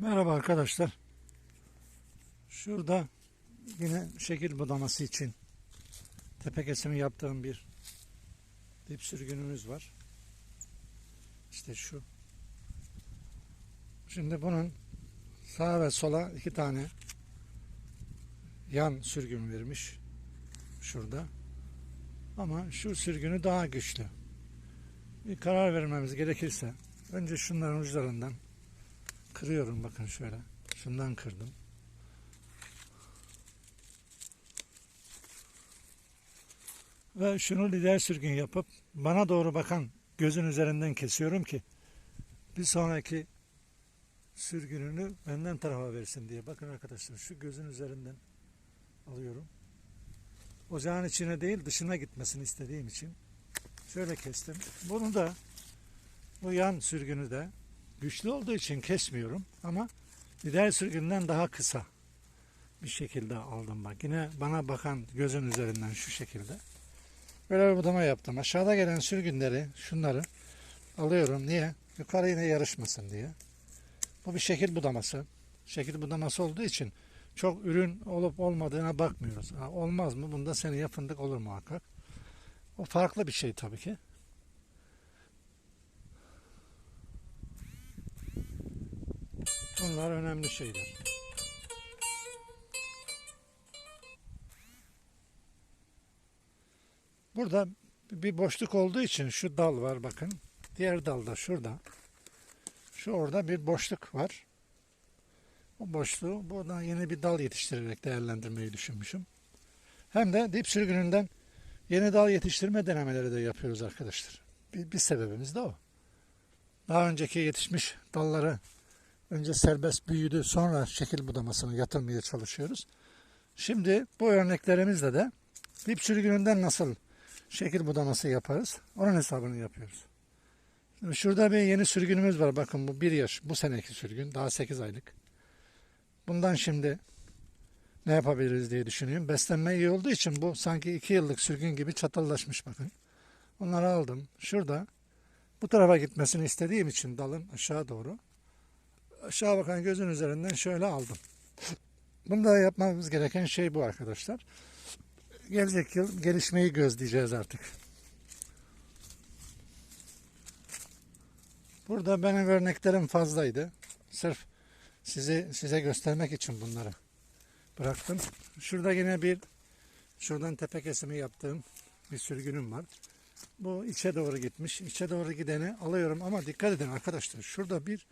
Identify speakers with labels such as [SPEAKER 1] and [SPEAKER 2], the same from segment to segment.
[SPEAKER 1] Merhaba arkadaşlar. Şurada yine şekil budaması için tepe kesimi yaptığım bir dip sürgünümüz var. İşte şu. Şimdi bunun sağa ve sola iki tane yan sürgün vermiş. Şurada. Ama şu sürgünü daha güçlü. Bir karar vermemiz gerekirse önce şunların uçlarından kırıyorum bakın şöyle. Şundan kırdım. Ve şunu lider sürgün yapıp bana doğru bakan gözün üzerinden kesiyorum ki bir sonraki sürgününü benden tarafa versin diye. Bakın arkadaşlar şu gözün üzerinden alıyorum. Ocağın içine değil dışına gitmesini istediğim için şöyle kestim. Bunu da bu yan sürgünü de güçlü olduğu için kesmiyorum ama lider sürgünden daha kısa bir şekilde aldım bak. Yine bana bakan gözün üzerinden şu şekilde. Böyle bir budama yaptım. Aşağıda gelen sürgünleri şunları alıyorum. Niye? Yukarı yine yarışmasın diye. Bu bir şekil budaması. Şekil budaması olduğu için çok ürün olup olmadığına bakmıyoruz. Ha, olmaz mı? Bunda seneye fındık olur muhakkak. O farklı bir şey tabii ki. Bunlar önemli şeyler. Burada bir boşluk olduğu için şu dal var bakın. Diğer dal da şurada. Şu orada bir boşluk var. O boşluğu buradan yeni bir dal yetiştirerek değerlendirmeyi düşünmüşüm. Hem de dip sürgününden yeni dal yetiştirme denemeleri de yapıyoruz arkadaşlar. Bir, bir sebebimiz de o. Daha önceki yetişmiş dalları önce serbest büyüdü sonra şekil budamasını yatırmaya çalışıyoruz. Şimdi bu örneklerimizle de dip sürgününden nasıl şekil budaması yaparız onun hesabını yapıyoruz. Şimdi şurada bir yeni sürgünümüz var. Bakın bu bir yaş. Bu seneki sürgün. Daha 8 aylık. Bundan şimdi ne yapabiliriz diye düşünüyorum. Beslenme iyi olduğu için bu sanki 2 yıllık sürgün gibi çatallaşmış bakın. Onları aldım. Şurada bu tarafa gitmesini istediğim için dalın aşağı doğru. Aşağı bakan gözün üzerinden şöyle aldım. Bunda yapmamız gereken şey bu arkadaşlar. Gelecek yıl gelişmeyi gözleyeceğiz artık. Burada benim örneklerim fazlaydı. Sırf sizi size göstermek için bunları bıraktım. Şurada yine bir şuradan tepe kesimi yaptığım bir sürgünüm var. Bu içe doğru gitmiş. İçe doğru gideni alıyorum ama dikkat edin arkadaşlar. Şurada bir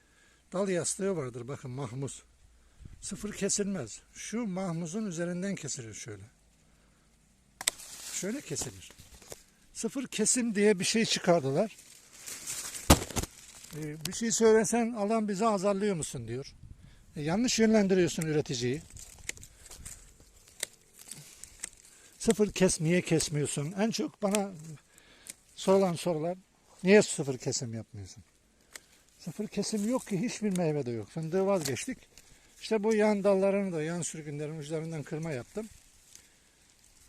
[SPEAKER 1] dal yastığı vardır. Bakın mahmuz. Sıfır kesilmez. Şu mahmuzun üzerinden kesilir şöyle. Şöyle kesilir. Sıfır kesim diye bir şey çıkardılar. Ee, bir şey söylesen alan bizi azarlıyor musun diyor. E, yanlış yönlendiriyorsun üreticiyi. Sıfır kes niye kesmiyorsun? En çok bana sorulan sorular niye sıfır kesim yapmıyorsun? Sıfır kesim yok ki hiçbir meyve de yok. Fındığı vazgeçtik. İşte bu yan dallarını da yan sürgünlerin uçlarından kırma yaptım.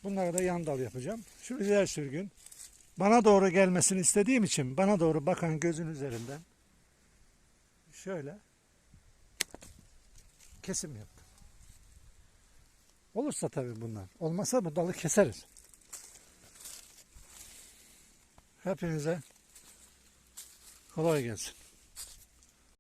[SPEAKER 1] Bunlara da yan dal yapacağım. Şu diğer sürgün bana doğru gelmesini istediğim için bana doğru bakan gözün üzerinden şöyle kesim yaptım. Olursa tabii bunlar. Olmasa bu dalı keseriz. Hepinize kolay gelsin.